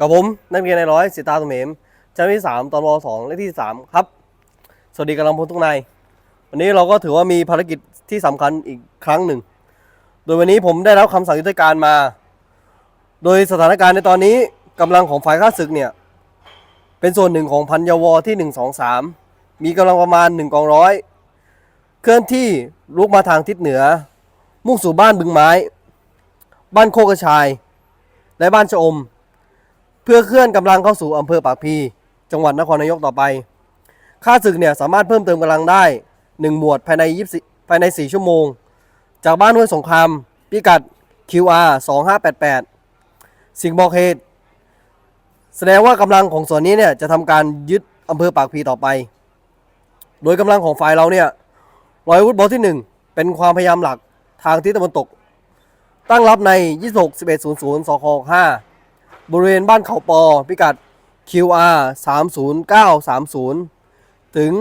กับผมนักเรียนในร้อยสิตาสมเหมชั้นที่สามตอนวสองเลขที่สามครับ สวัสดีกำลังพลทุกนายวันนี้เราก็ถือว่ามีภารกิจที่สำคัญอีกครั้งหนึ่ง โดยวันนี้ผมได้รับคำสั่งยุทธการมา โดยสถานการณ์ในตอนนี้กำลังของฝ่ายข้าศึกเนี่ยเป็นส่วนหนึ่งของพันยาวที่หนึ่งสองสามมีกำลังประมาณหนึ่งกองร้อยเคลื่อนที่ลุกมาทางทิศเหนือ มุ่งสู่บ้านบึงไม้ บ้านโคกกระชาย และบ้านชะอม พื่อเคลื่อนกำลังเข้าสู่อำเภอปากพี จังหวัดนครนายกต่อไปข้าศึกเนี่ยสามารถเพิ่มเติมกำลังได้ 1 หมวดภายใน24ภายใน 4 ชั่วโมง จากบ้านห้วยสงคราม พิกัด QR 2588 สิ่งบอกเหตุ แสดงว่ากำลังของส่วนนี้เนี่ยจะทำการยึดอำเภอปากพีต่อไป โดยกำลังของฝ่ายเราเนี่ยร้อยวุธบอลที่ 1 เป็นความพยายามหลักทางทิศตะวันตก ตั้งรับใน 26 1100สค5 บริเวณบ้านเขาปอ พิกัด QR 30930 ถึง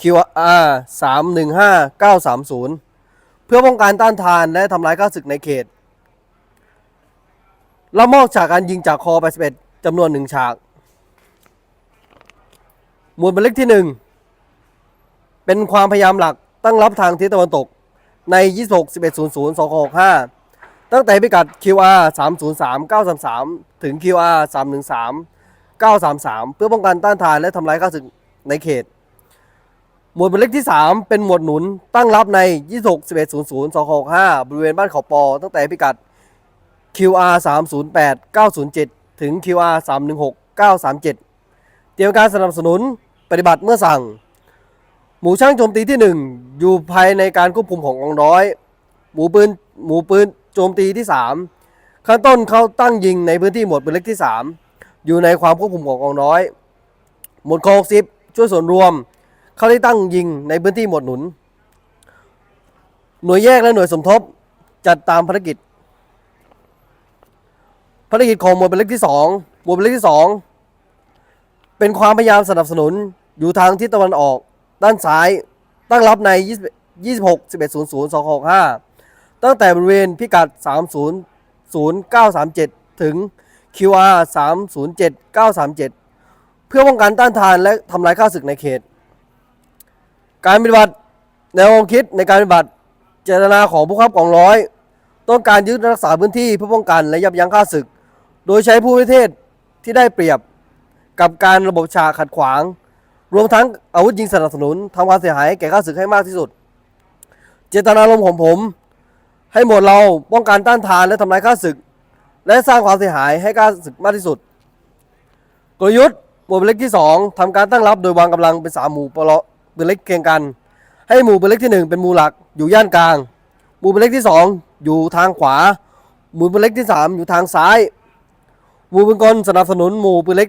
QR 315930 เพื่อป้องกันต้านทานและทำลายข้าศึกในเขตละมอกจากการยิงจากคอ 81จำนวนหนึ่งฉาก หมวดหมายเลขที่1เป็นความพยายามหลักตั้งรับทางทิศตะวันตกใน 26 1100สค5 ตั้งแต่พิกัด QR 303 933 ถึง QR 313 933 เพื่อป้องกันต้านทานและทำลายข้าศึกในเขต หมวดหมายเลขที่ 3 เป็นหมวดหนุนตั้งรับใน 26 1100 265 บริเวณบ้านเขาปอ ตั้งแต่พิกัด QR 308 907 ถึง QR 316 937 เตรียมการสนับสนุนปฏิบัติเมื่อสั่ง หมู่ช่างโจมตีที่ 1 อยู่ภายในการควบคุมของกองร้อย หมู่ปืนหมู่ปืน โจมตีที่ 3ข้างต้นเขาตั้งยิงในพื้นที่หมวดปืนเล็กที่ 3 อยู่ในความควบคุมของกองร้อย หมวดคอ60ช่วยส่วนรวม เขาได้ตั้งยิงในพื้นที่หมวดหนุน หน่วยแยกและหน่วยสมทบจัดตามภารกิจ ภารกิจของหมวดปืนเล็กที่2หมวดปืนเล็กที่ 2 เป็นความพยายามสนับสนุนอยู่ทางทิศตะวันออก ด้านซ้ายตั้งรับใน 20 26 1100 265 ตั้งแต่บริเวณพิกัด 300 937 ถึง QR 307 937 เพื่อป้องกันต้านทานและทำลายข้าศึกในเขต การปฏิบัติแนวความคิดในการปฏิบัติเจตนาของผู้ขับกองร้อย ต้องการยึดรักษาพื้นที่เพื่อป้องกันและยับยั้งข้าศึก โดยใช้ผู้พิเทศที่ได้เปรียบกับการระบบฉากขัดขวาง รวมทั้งอาวุธยิงสนับสนุนทำความเสียหายแก่ข้าศึกให้มากที่สุด เจตนารมณ์ของผม ให้หมวดเราป้องกันต้านทานและทำลายข้าศึก และสร้างความเสียหายให้ข้าศึกมากที่สุด กลยุทธ์หมวดปืนเล็กที่ 2ทำการตั้งรับโดยวางกำลังเป็นสามหมู่ปลปืนเล็กเคียงกัน ให้หมู่ปืนเล็กที่ 1 เป็นหมู่หลักอยู่ย่านกลาง หมู่ปืนเล็กที่ 2 อยู่ทางขวา หมู่ปืนเล็กที่ 3 อยู่ทางซ้าย หมู่ปืนกลสนับสนุนหมู่ปืนเล็ก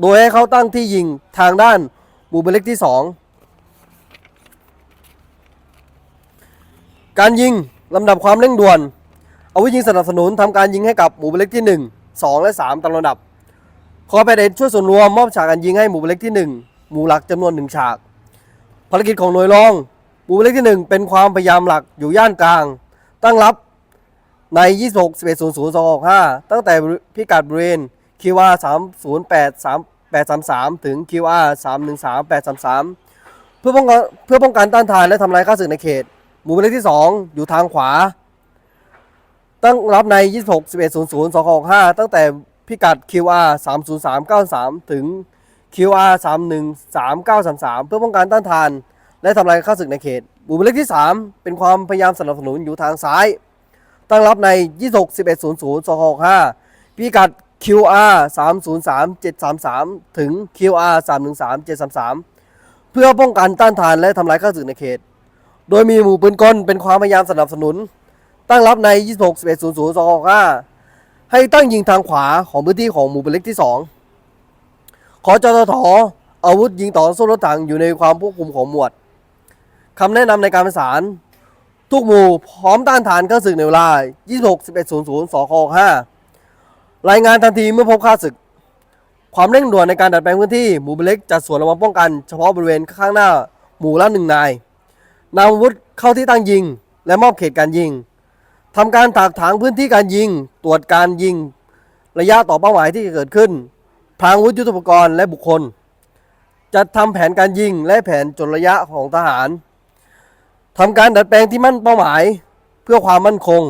โดยให้เขาตั้งที่ยิงทางด้านหมู่ปืนเล็กที่ 2 การยิง ลำดับความเร่งด่วน อาวุธยิงสนับสนุนทำการยิงให้กับหมู่ปืนเล็กที่ 1 2 และ 3ตามลำดับขอไปเดชช่วยส่วนรวมมอบฉากการยิงให้หมู่ปืนเล็กที่ 1 หมู่หลักจำนวนหนึ่งฉาก ภารกิจของหน่วยรอง หมู่ปืนเล็กที่ 1 เป็นความพยายามหลักอยู่ย่านกลาง ตั้งรับใน 26 11 00 265 ตั้งแต่พิกัดบริเวณ QR 308 3833 ถึง QR 313 833 เพื่อป้องกันเพื่อป้องกันต้านทานและทำลายข้าศึกในเขต หมู่ปืนเล็กที่ 2 อยู่ทางขวา ตั้งรับใน 26 11 00 265 ตั้งแต่พิกัด QR 30393 ถึง QR 313933 เพื่อป้องกันต้านทาน และทำลายข้าศึกในเขต หมู่ปืนเล็กที่ 3 เป็นความพยายามสนับสนุนอยู่ทางซ้าย ตั้งรับใน 26 11 00 265 พิกัด QR 303 733 ถึง QR 313 733 เพื่อป้องกันต้านทานและทำลายข้าศึกในเขต โดยมีหมู่ปืนกลเป็นความพยายามสนับสนุน ตั้งรับใน 26 11 00 265ให้ตั้งยิงทางขวาของพื้นที่ของหมู่ปืนเล็กที่ 2 ขอจตทอาวุธยิงต่อสู้รถถังอยู่ในความควบคุมของหมวดคำแนะนำในการประสาน ทุกหมู่พร้อมต้านทานข้าศึกในเวลา 26 11 00 2ค5รายงานทันทีเมื่อพบข้าศึก ความเร่งด่วนในการดัดแปลงพื้นที่หมู่ปืนเล็กจัดส่วนระวังป้องกัน เฉพาะบริเวณข้างหน้าหมู่ละหนึ่งนาย นำอาวุธเข้าที่ตั้งยิง และมอบเขตการยิงทำการถากถางพื้นที่การยิง ตรวจการยิง ระยะต่อเป้าหมายที่เกิดขึ้นพางอาวุธยุทโธปกรณ์และบุคคล จัดทำแผนการยิงและแผนจดระยะของทหารทำการดัดแปลงที่มั่นเป้าหมายเพื่อความมั่นคง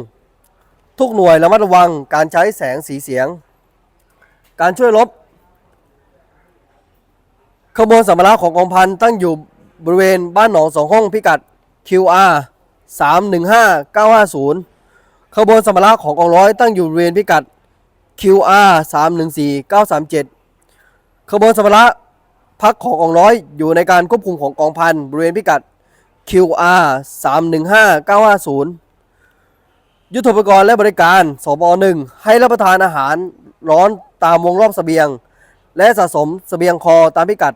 ทุกหน่วยระมัดระวังการใช้แสงสีเสียง การช่วยรบขบวนสัมภาระของกองพันตั้งอยู่บริเวณบ้านหนองสองห้องพิกัด QR 315 950ขบวนสัมภาระของกองร้อยตั้งอยู่บริเวณพิกัด QR 314 937ขบวนสัมภาระพักของกองร้อยอยู่ในการควบคุมของกองพันบริเวณพิกัด QR 315 950 ยุทธปกรณ์และบริการสบ1ให้รับประทานอาหารร้อนตามวงรอบเสบียง และสะสมเสบียงคอตามพิกัด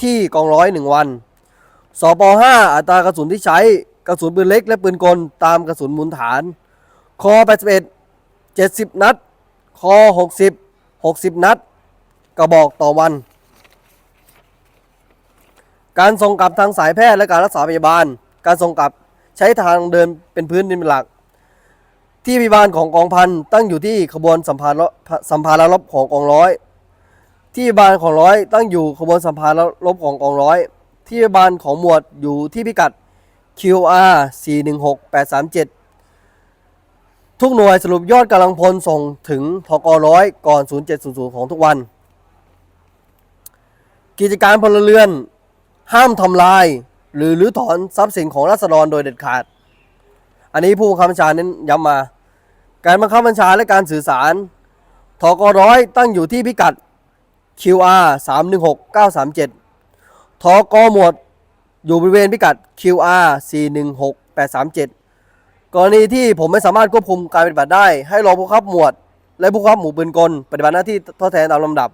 ที่กองร้อยหนึ่งวัน สป5อัตรากระสุนที่ใช้กระสุนปืนเล็กและปืนกลตามกระสุนหมุนฐาน คอ 81 70 นัด คอ 60 60 นัด กระบอกต่อวัน การส่งกลับทางสายแพทย์และการรักษาพยาบาล การส่งกลับใช้ทางเดินเป็นพื้นดินเป็นหลัก ที่พยาบาลของกองพันตั้งอยู่ที่ขบวนสัมภาระสัมภาระรบของกองร้อย ที่พยาบาลของร้อยตั้งอยู่ขบวนสัมภาระรบของกองร้อย ที่พยาบาลของหมวดอยู่ที่พิกัด QR 416837 ทุกหน่วยสรุปยอดกำลังพลส่งถึงทกร้อยก่อน 0700 ของทุกวัน กิจการพลเรือน ห้ามทำลาย หรือรื้อถอนทรัพย์สินของราษฎรโดยเด็ดขาด อันนี้ผู้บังคับบัญชาเน้นย้ำมา การบังคับบัญชาและการสื่อสารทกร้อยตั้งอยู่ที่พิกัด QR 316937 937ทกหมวดอยู่บริเวณพิกัด QR 416 837 กรณีที่ผมไม่สามารถควบคุมการปฏิบัติได้ ให้รองผู้ขับหมวด และผู้ขับหมู่ปืนกล ปฏิบัติหน้าที่ทดแทนตามลำดับ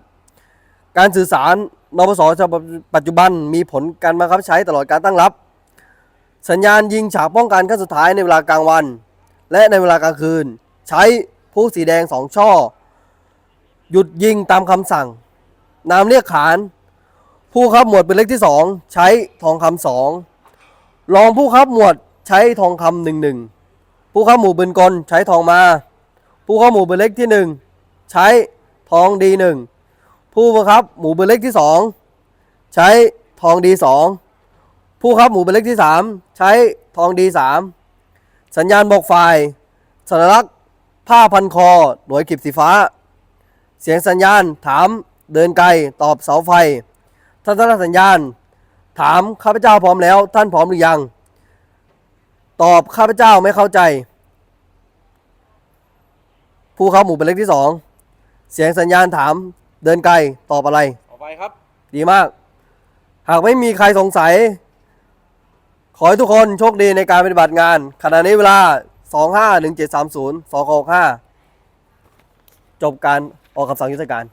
การสื่อสารนปสฉบับปัจจุบันมีผลการบังคับใช้ตลอดการตั้งรับ สัญญาณยิงฉากป้องกันขั้นสุดท้ายในเวลากลางวัน และในเวลากลางคืน ใช้ผู้สีแดงสองช่อ หยุดยิงตามคำสั่ง นามเรียกขาน ผู้ขับหมวดเป็นเลขที่สองใช้ทองคำสองรองผู้ขับหมวดใช้ทองคำหนึ่งหนึ่งผู้ขับหมู่ปืนกลใช้ทองมา ผู้ขับหมู่เป็นเลขที่หนึ่งใช้ทองดีหนึ่งผู้บังคับหมู่เป็นเลขที่สองใช้ทองดีสองผู้ขับหมู่เป็นเลขที่สามใช้ทองดีสามสัญญาณบอกไฟสัญลักษณ์ผ้าพันคอหน่วยขีบสีฟ้า เสียงสัญญาณถามเดินไกลตอบเสาไฟ ทัศนสัญญาณ ถามข้าพเจ้าพร้อมแล้ว ท่านพร้อมหรือยัง ตอบข้าพเจ้าไม่เข้าใจ ผู้เข้าหมู่เป็นเลขที่สองเสียงสัญญาณถามเดินไกลตอบอะไรต่อไปครับ ดีมาก หากไม่มีใครสงสัย ขอให้ทุกคนโชคดีในการปฏิบัติงาน ขณะนี้เวลา 251730 265 จบการออกคำสั่งยุทธการ